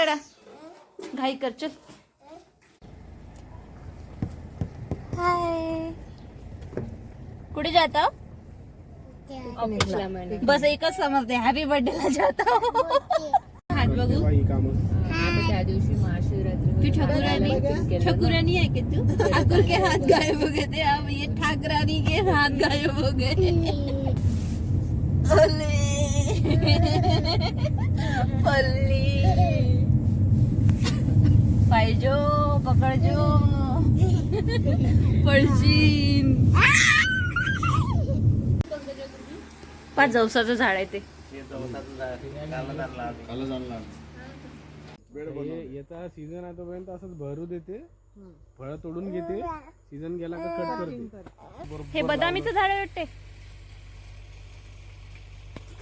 करा घाई कर चल। हाय कुठे जाता बस एकच समजते हॅपी बर्थडे ला जाता हात बघू. ही त्या दिवशी महाशिवरात्री तू ठकुरानी ठकुरानी आहे की तू? ठाकुर के हाथ गायब हो गए थे अब ये ठाकरानी के हाथ गायब हो गए ओले पाहिजो पकडजो. पळशीन. पाच जवसाचं झाड आहे ते. येता सीझन आहे असंच भरू देते फळ तोडून घेते सीझन गेला का कट करते हे बदामीचं झाड वाटते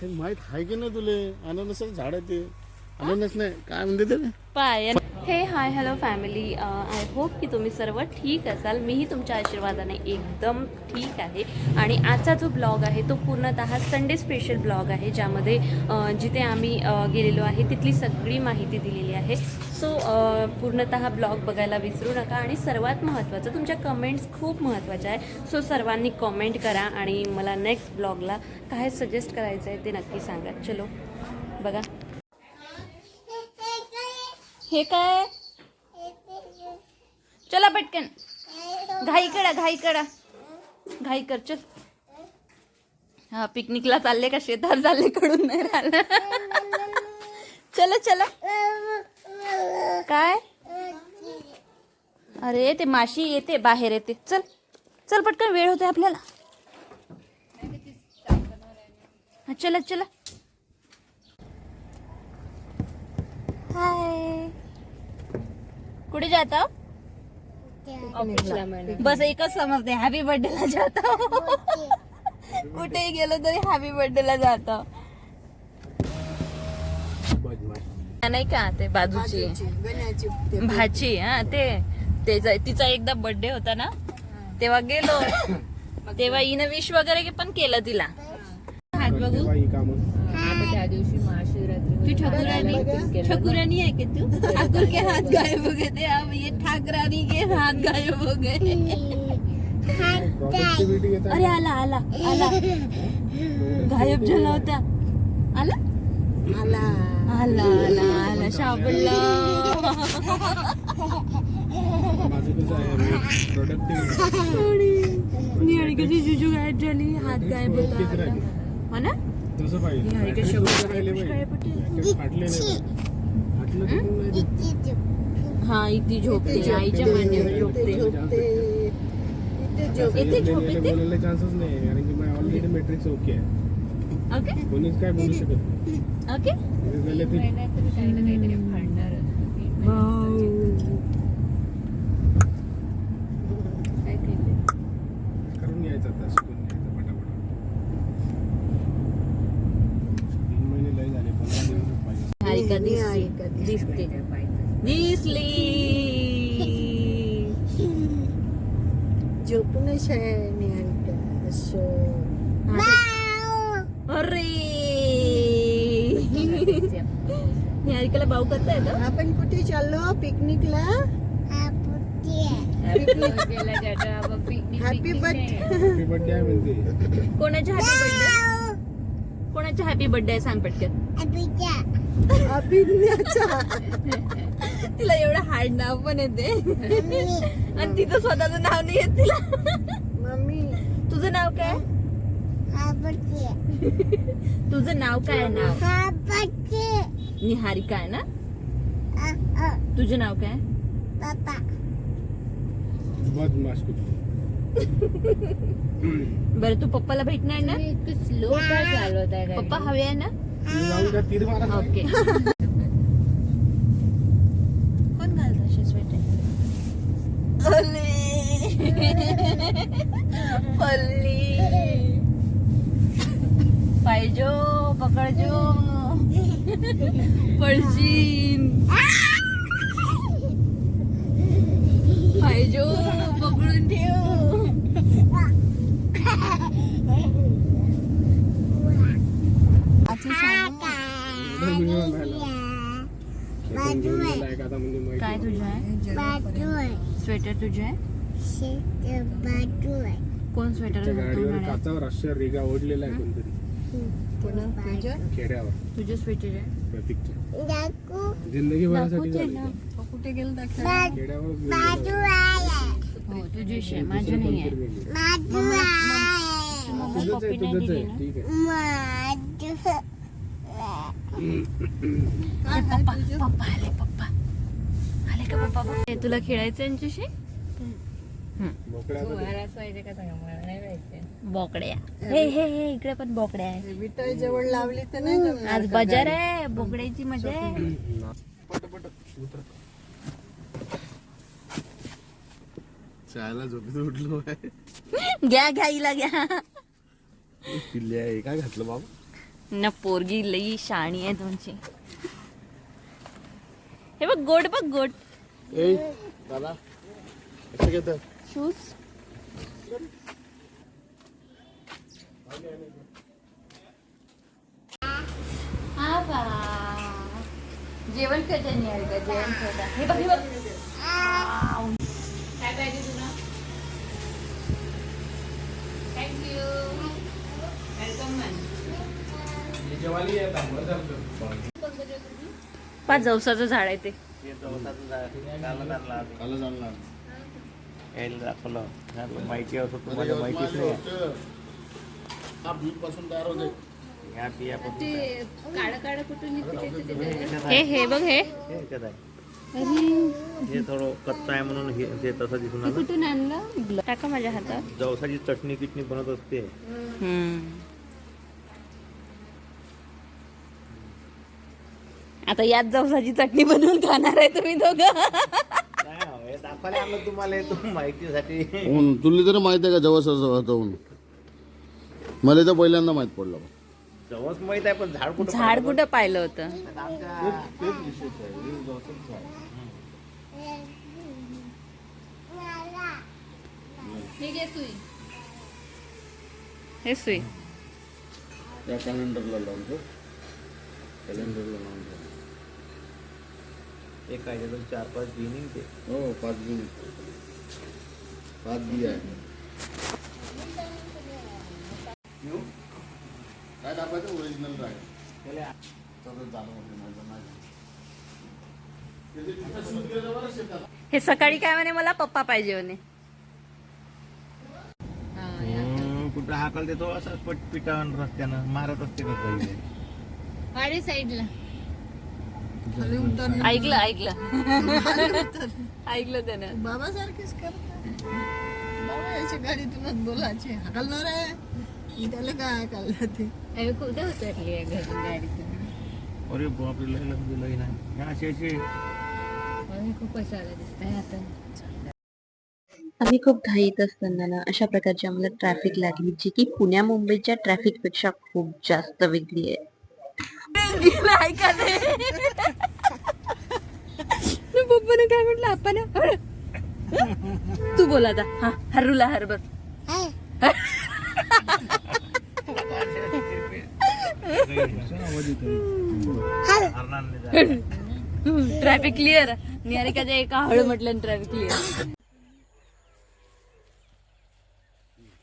माहीत आहे की नाही तुले? अननसाचं झाड आहे ते. अननस नाही. काय म्हणते ते? पाय हे hi hello family I hope की तुम्ही सर्व ठीक असाल. मीही तुमच्या आशीर्वादाने एकदम ठीक आहे. आणि आजचा जो ब्लॉग आहे तो पूर्णतः संडे स्पेशल ब्लॉग आहे ज्यामध्ये uh, जिथे आम्ही uh, गेलेलो आहे तिथली सगळी माहिती दिलेली आहे. सो uh, पूर्णतः ब्लॉग बघायला विसरू नका. आणि सर्वात महत्त्वाचं तुमच्या कमेंट्स खूप महत्त्वाच्या आहे सो सर्वांनी कॉमेंट करा आणि मला नेक्स्ट ब्लॉगला काय सजेस्ट करायचं आहे ते नक्की सांगा. चलो बघा. हे काय? चला पटकन. घाई करा घाई करा घाई कर चल. हा पिकनिकला चालले का? शेतात चालले कडून नाही राहिलं. चला चला. काय? अरे ते माशी येते बाहेर येते. चल चल पटकन वेळ होते आपल्याला. चला चला. हाय कुठे जाता? बस एकच समजते. हॅपी बर्थडे ला जाता. कुठेही गेलो तरी हॅपी बर्थडे ला जात. नाही का ते बाजूची? भाची हा ते. तिचा एकदा बर्थडे होता ना? तेव्हा गेलो. तेव्हा हिनं विश वगैरे पण केलं तिला. हात बघू ही कामं. आता त्या दिवशी महाशिवरात्री तू ठकुरानी ठकुरानी है कि तू? ठाकुर के हाथ गायब हो गए थे अब ये ठाकरानी के हाथ गायब हो गए. प्रोडक्टिव्हिटी येतात अरे आला आला आला. गायब झाला होता. आला? आला. आला आला माझं कसं आहे प्रोडक्टिव्हिटी निहाळीकाची जुजू गायब झाली हात गायब होता. हो ना? तसं पाहिजे. देत. हा इथे झोपते. आईच्या मांडीवर झोपते. इथे झोपते. चान्सच नाही कारण की ऑलरेडी मॅट्रिक्स ओके आहे. ओके. कोणीच काय बोलू शकत ओके. काहीतरी काहीतरी फाडणार काय केलं करून घ्यायचं आता शिकून घ्यायचं पटापट तीन महिने लय झाले पंधरा दिवसच पाहिजे हारिका दिसते दिसते दिसली झोपूनच आहे निहारिका असं अरे निहारिकाला भाऊ करता येतं आपण कुठे चाललो? पिकनिकला? गेला ज्याच्या पिकनिक हॅपी बर्थडे कोणाच्या हॅपी बर्थडे कोणाच्या हॅपी बर्थडे आहे? सांग पटकन. अभिज्ञाचा तिला एवढं हार्ड नाव पण येते. आणि तिचं स्वतःचं नाव नाही येत तिला. मम्मी. तुझं नाव काय? तुझं नाव काय आहे नाव? निहारिका आहे ना? तुझं नाव काय? बदमाश बरं तू पप्पाला भेटणार ना? स्लो काय चालवत आहे पप्पा हवे आहे ना? ओके कोण घालत असे स्वेटर पल्ली पाहिजो पकडजो पडशीन पाहिजो पकडून ठेव व्हिडिओ राहिला आपण घेऊन गेला एक आता म्हणजे माहिती काय तुझं आहे? स्वेटर तुझे आहे कोण स्वेटर? काचावर अशा रेगा ओढलेला आहे कोणतरी. खेड्यावर तुझे स्वेटर आहे. प्रतीकच्या जिंदगी भरासाठी. कुठे गेलं हो माझी नाही आहे. मम्मी तुझंच आहे पप्पी ठीक आहे. आले पप्पा. आले का पप्पा? तुला खेळायचं यांच्याशी? बोकड्या हे हे हे इकडे पण बोकड्या आहे विटाई जवळ लावली तर नाही आज बाजार आहे बोकड्याची मजा आहे. चायला झोपेत उठलो घ्या घ्या हिला घ्या. पिल्ले आहे काय घातलं बाबा? न पोरगी लई शाणी आहे तुमची हे बघ गोड बघ गोड. ए दादा कसं घेत शूज जेवण कधी आहे का जेवण कधी हे बघ हे. काय पाहिजे तुला? थँक्यू वेलकम मॅम पाच जवसाचं झाड आहे ते. आलं चालणार यायला दाखवलं. ह्याला माहिती असं तुम्हाला माहितीच नाही. हा बीटपासून तयार होते ह्या बिया पण ते काळं काळं कुठून निघते ते तिथे? हे हे बघ हे. हे ह्याच्यात आहे. हे थोडं कच्चं आहे म्हणून हे ते तसं दिसून आलं. कुठून आणलं? टाका माझ्या हातात. जवसाची चटणी किटणी बनत असते. आता याच जवसाची चटणी बनवून खाणार आहे तुम्ही दोघं. दाखवायला तुम्हाला हे तुम माहितीसाठी तुला तरी माहीत आहे का जवळ होतं म्हणून मला तर पहिल्यांदा माहीत पडलं जवस माहीत आहे पण झाड कुठं झाड कुठं पाहिलं होतं? हे घे सुई. हे सुई. त्या कॅलेंडरला लावून कॅलेंडरला लावून एक आहे त्याच्यात चार पाच बी निघते हो पाच बी पाच बी आहे. काय दाखवायचं? ओरिजिनल माझं नाही हे सकाळी काय म्हणे मला? पप्पा पाहिजे म्हणे. कुठं हाकल देतो? असं पट पिटावून रस्त्यानं मारत असते का अरे साईडला. ऐकलं ऐकलं. ऐकलं त्यानं. बाबा सारखीच करत. बाबा याच्या गाडीतूनच बोलायचे. हकलणार आहे? त्याला काय हकललं ते? अरे कुठे उतरली आहे घरून गाडीतून? अरे बापरे लय लग लय नाही? असे असे मला खूपच आलं दिसतंय आता. आम्ही खूप घाईत असताना ना अशा प्रकारची आम्हाला ट्रॅफिक लागली जी की पुण्या मुंबईच्या ट्रॅफिकपेक्षा खूप जास्त वेगळी आहे. ऐका पप्पाने काय म्हटलं? आपण तू बोल आता. हा हरुला हरबर. ट्रॅफिक क्लिअर निहारिकाच्या एका हळू म्हटलं ट्रॅफिक क्लिअर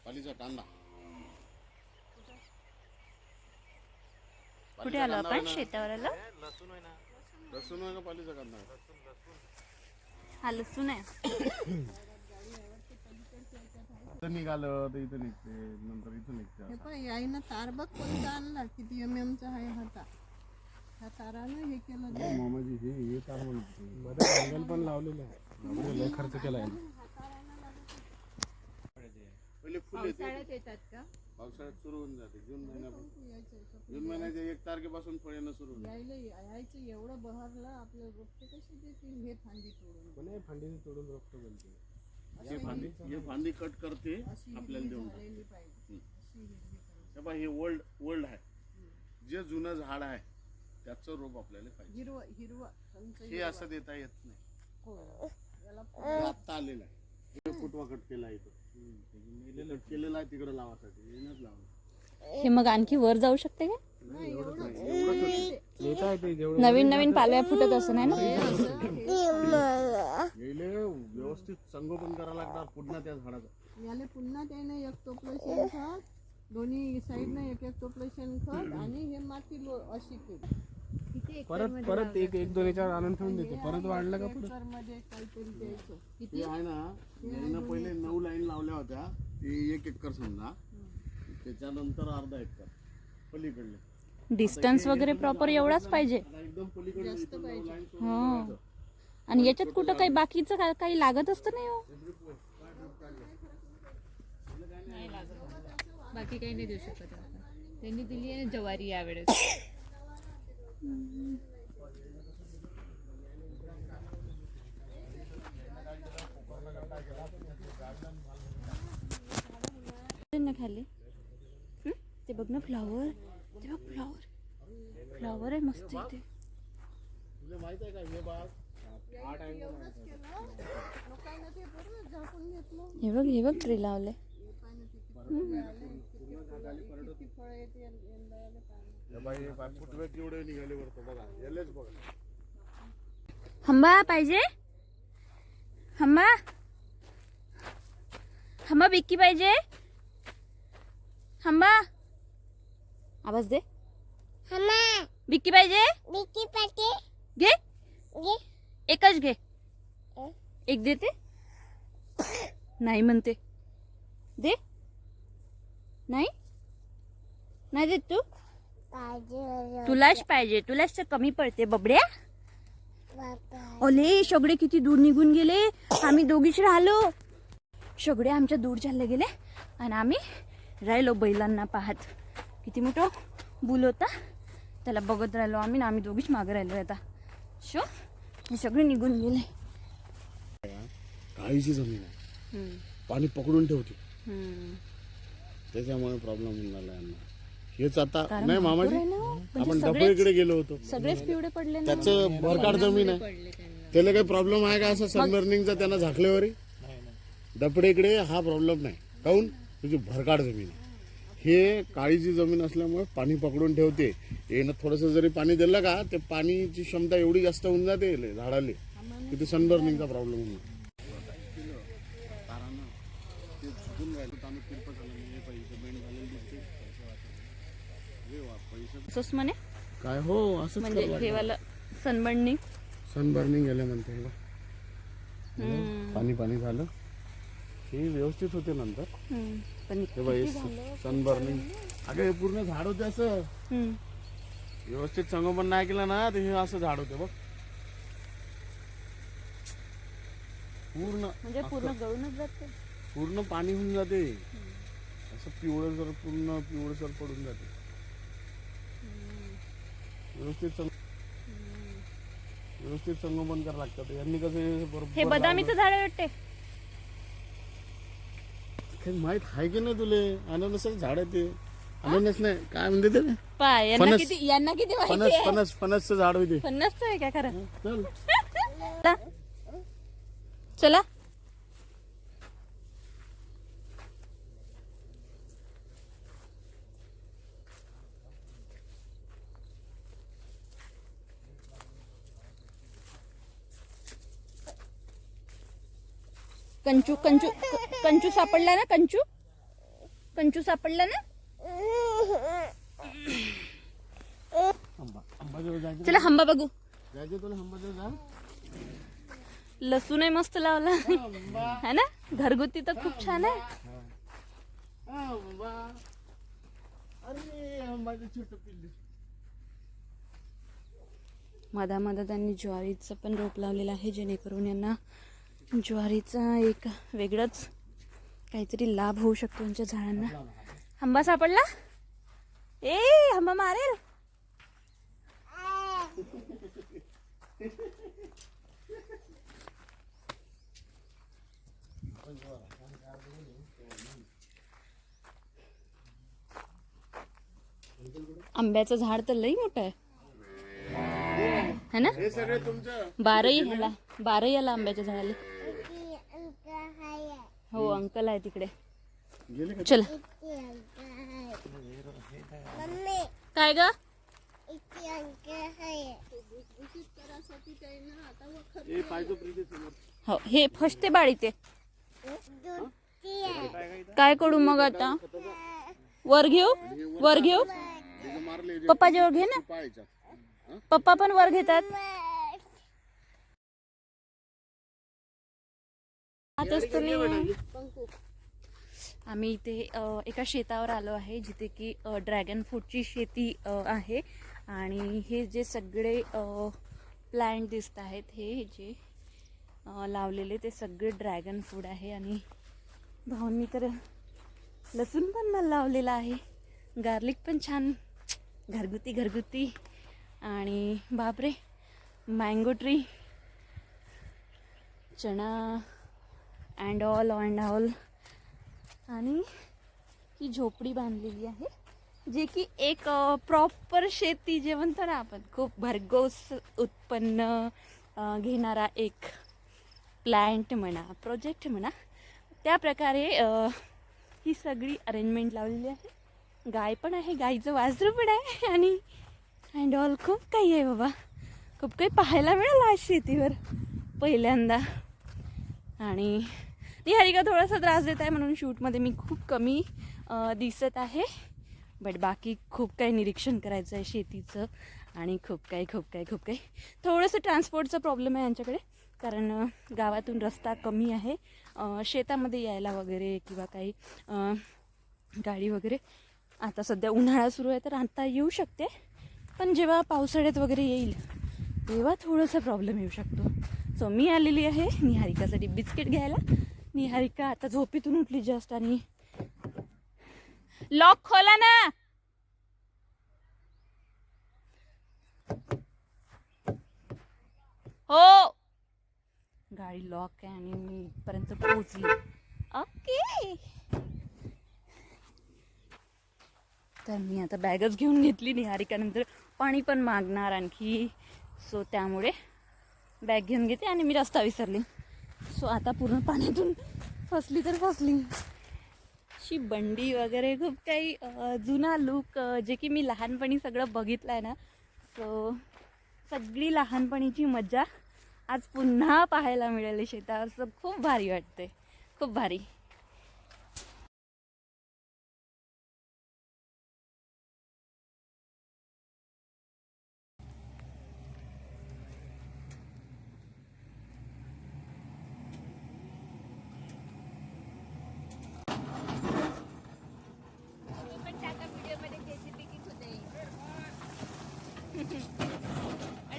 पालीचा कांदा कुठे आलो? आपण शेतावर आलो? लसूण आहे का पालीचा कांदा आहे? हा लसूण आहे. इथं निघालं तर इथं निघते नंतर इथं निघते हे पण याईनं तार बघ कोणता आणला किती एम एमचा आहे हा तार. ह्या तारानं हे केलं ते. मामाजी हे हे तार म्हणते. मध्ये अँगल पण लावलेलं आहे. खर्च केला आहे पहिले फुल येते पावसाळ्यात येतात का? पावसाळ्यात सुरू होऊन जाते. जून महिन्यापासून जून महिन्याच्या एक तारखेपासून फळ येणं सुरू होतं यायला यायचं एवढं बहरलं आपले रोपटे कसे देतील? हे फांदी तोडून. हे फांदीने तोडून रोखतो बोलते? हे फांदी हे फांदी कट करते आपल्याला देऊन टाकते. झालेली पाहिजे. अशी हिरवी पाहिजे. हे पहा, हे ओल्ड ओल्ड आहे. जे जुनं झाड आहे त्याचं रोप आपल्याला पाहिजे. हिरवं हिरवं कंच हे असं देता येत नाही. हो. याला हे आत्ता आलेलं आहे. हे फुटवा कट केला आहे इथं. केलेला आहे तिकडे लावासाठी. येणंच लावलं हे मग आणखी वर जाऊ शकते का येता येते जेवढं नवीन नवीन पालव्या फुटत असं नाही ना? गेले व्यवस्थित संगोपन करावं लागणार पुन्हा त्या झाडाचं. याले पुन्हा त्याने एक टोपलं शेणखत दोन्ही साईडनं एक एक टोपलं शेणखत आणि हे माती लो अशी केली परत परत एक एक दोन याच्यावर आणून ठेवून देतो. परत वाढलं का परत तर मध्ये काहीतरी द्यायचं. ते आहे ना यानं पहिले नऊ लाईन लावल्या होत्या. ते एक एकर समजा. त्याच्यानंतर अर्धा एकर पलीकडले. डिस्टन्स वगैरे प्रॉपर एवढाच पाहिजे. आता एकदम पलीकडे हा. आणि याच्यात कुठं काही बाकीचं का- काही लागत असतं नाही हो? बाकी काही नाही देऊ शकत आपण. त्यांनी दिली आहे ना ज्वारी यावेळेस. ना खाली. हं? ते बघ ना फ्लावर ते बघ फ्लावर फ्लावर आहे मस्त इथे. तुला माहीत आहे का हे बाग? हे बघ हे बघ ट्री लावले हंबा पाहिजे? हंबा? हंबा बिक्की पाहिजे? हंबा? आवाज दे. बिक्की पाहिजे? घे. एकच घे. एक देते. नाही म्हणते. दे. नाही? नाही देत तू? तुलाच पाहिजे. तुलाच तर कमी पडते बबड्या. ओले सगळे किती दूर निघून गेले? आम्ही दोघीच राहिलो. सगळे आमच्या दूर चालले गेले आणि आम्ही राहिलो बैलांना पाहत. किती मोठं बुल होता. त्याला बघत राहिलो आम्ही आम्ही दोघीच मागे राहिलो आता. शो हे सगळे निघून गेले. काळीची जमीन आहे. पाणी पकडून ठेवते. त्याच्यामुळे प्रॉब्लेम होऊन झाला यांना. हेच आता नाही मामाजी आपण डबळीकडे गेलो होतो. सगळेच पिवळे पडले ना. त्याचं भरकाड जमीन आहे. त्याला काही प्रॉब्लेम आहे का असं सनबर्निंगचा त्यांना झाकल्यावर डबडेकडे हा प्रॉब्लेम नाही. काहून? तुझी भरकाड जमीन आहे. हे काळीची जमीन असल्यामुळे पाणी पकडून ठेवते. येणं थोडंसं जरी पाणी दिलं का ते पाणीची क्षमता एवढी जास्त होऊन जाते ले- झाडाले की ते सनबर्निंगचा प्रॉब्लेम होऊन जातो. असंच म्हणे? काय हो असंच म्हणजे हे वाला सनबर्निंग सनबर्निंग गेलं म्हणते हे बघ. पाणी पाणी झालं. हे व्यवस्थित होते नंतर. पण हे बाई सनबर्निंग अगं हे पूर्ण झाड होते असं. हम्म. व्यवस्थित संगोपन नाही केलं ना तर हे असं झाड होते बघ. पूर्ण म्हणजे पूर्ण गळूनच जाते? पूर्ण पाणी होऊन जाते. असं पिवळं जर पूर्ण पिवळं सर पडून जाते. व्यवस्थित संग- व्यवस्थित संगोपन करावं लागतं. यांनी कसं हे बरोबर हे बदामीचं झाड आहे वाटते काही माहीत आहे की नाही तुले? अननसाचं झाड आहे ते. अननस नाही. काय म्हणते ते पाय यांना फणस. किती यांना किती माहिती फणस आहे? फणस फणसचं झाड होते पन्नास आहे काय खरं? चल. चला. कंचू कंचू कंचू सापडला ना कंचू? कंचू सापडला ना? चला हंबा बघू. जा. लसूणही मस्त लावला. है ना? घरगुती तर खूप छान आहे. पिल्लू. मधामधा त्यांनी ज्वारीचं पण रोप लावलेलं आहे जेणेकरून यांना ज्वारीचा एक वेगळंच काहीतरी लाभ होऊ शकतो यांच्या झाडांना. आंबा सापडला? ए आंबा मारेल. आंब्याचं झाड तर लई मोठं आहे. है ना? बारही ह्याला बारही आला आंब्याच्या झाडाला. हो अंकल आहे तिकडे. गेले का चला. काय ग? हे पाहिजे प्रीती समोर. हो हे फसते बाळी ते. काय करू मग आता? वर घेऊ? वर घेऊ? पप्पा जवळ घे ना. पप्पा पण वर घेतात. आताच तुम्ही आम्ही इथे एका शेतावर आलो आहे जिथे की ड्रॅगन फ्रूटची शेती आहे. आणि हे जे सगळे प्लांट दिसत आहेत हे जे लावलेले ते सगळे ड्रॅगन फ्रूट आहे. आणि भाऊंनी तर लसूण पण मला लावलेला आहे. गार्लिक पण छान घरगुती घरगुती. आणि बापरे मँगो ट्री चणा अँड ऑल अँड ऑल. आणि ही झोपडी बांधलेली आहे जे की एक प्रॉपर शेती जे म्हणतो ना आपण. खूप भरघोस उत्पन्न घेणारा एक प्लॅन्ट म्हणा प्रोजेक्ट म्हणा. त्या प्रकारे ही सगळी अरेंजमेंट लावलेली आहे. गाय पण आहे गाईचं वाजरू पण आहे आणि अँड ऑल खूप काही आहे बाबा. खूप काही पाहायला मिळालं आज शेतीवर पहिल्यांदा. आणि निहारिका थोडासा त्रास देत आहे म्हणून शूटमध्ये मी खूप कमी दिसत आहे. बट बाकी खूप काही निरीक्षण करायचं आहे शेतीचं आणि खूप काही खूप काही खूप काही. थोडंसं ट्रान्सपोर्टचा प्रॉब्लेम आहे यांच्याकडे कारण गावातून रस्ता कमी आहे. शेतामध्ये यायला वगैरे किंवा काही गाडी वगैरे. आता सध्या उन्हाळा सुरू आहे तर आता येऊ शकते. पण जेव्हा पावसाळ्यात वगैरे येईल तेव्हा थोडासा प्रॉब्लेम येऊ शकतो. सो मी आलेली आहे निहारिकासाठी बिस्किट घ्यायला. निहारिका आता झोपेतून उठली जस्ट आणि. लॉक खोला ना. हो. गाडी लॉक आहे आणि मी इथपर्यंत पोहोचली. ओके तर मी आता बॅगच घेऊन घेतली निहारिकानंतर पाणी पण मागणार आणखी. सो त्यामुळे बॅग घेऊन घेते आणि मी रस्ता विसरली. सो आता पूर्ण पाण्यातून फसली तर फसली. अशी बंडी वगैरे खूप काही जुना लुक जे की मी लहानपणी सगळं बघितलं आहे ना. सो सगळी लहानपणीची मजा आज पुन्हा पाहायला मिळेल शेतावर सो खूप भारी वाटते खूप भारी.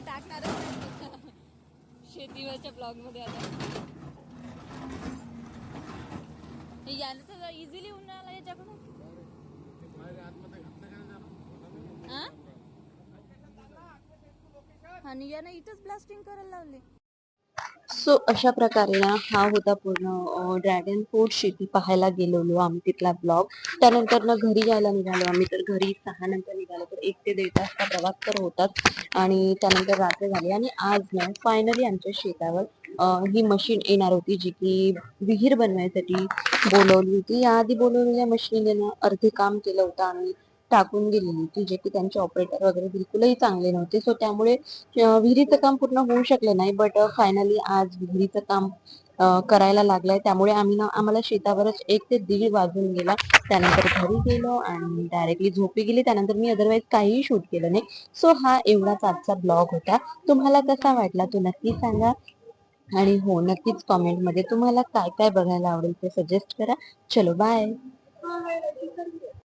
टाकणारच शेतीवरच्या ब्लॉगमध्ये आता. यानं तर इझिली उन्हाळा याच्याकडून. आणि यानं इथंच ब्लास्टिंग करायला लावले. सो अशा प्रकारे ना हा होता पूर्ण ड्रॅगन फ्रूट शेती पाहायला गेलेलो आम्ही तिथला ब्लॉग त्यानंतर ना घरी यायला निघालो आम्ही. तर घरी सहा नंतर निघालो. तर एक ते दीड तासचा प्रवास तर होतात आणि त्यानंतर रात्र झाली. आणि आज ना फायनली आमच्या शेतावर ही मशीन येणार होती जी की विहीर बनवायसाठी बोलवली होती. याआधी बोलवलेल्या मशीनने ना अर्धे काम केलं होतं आणि टाकून गेलेली की जे की त्यांचे ऑपरेटर वगैरे बिलकुलही चांगले नव्हते. सो त्यामुळे विहिरीचं काम पूर्ण होऊ शकलं नाही बट फायनली आज विहिरीचं काम करायला लागलंय. त्यामुळे आम्ही ना आम्हाला शेतावरच एक ते दीड वाजून गेला. त्यानंतर घरी गेलो आणि डायरेक्टली झोपी गेली. त्यानंतर मी अदरवाईज काहीही शूट केलं नाही. सो हा एवढाच आजचा ब्लॉग होता. तुम्हाला कसा वाटला तो नक्की सांगा. आणि हो नक्कीच कॉमेंटमध्ये तुम्हाला काय काय बघायला आवडेल ते सजेस्ट करा. चलो बाय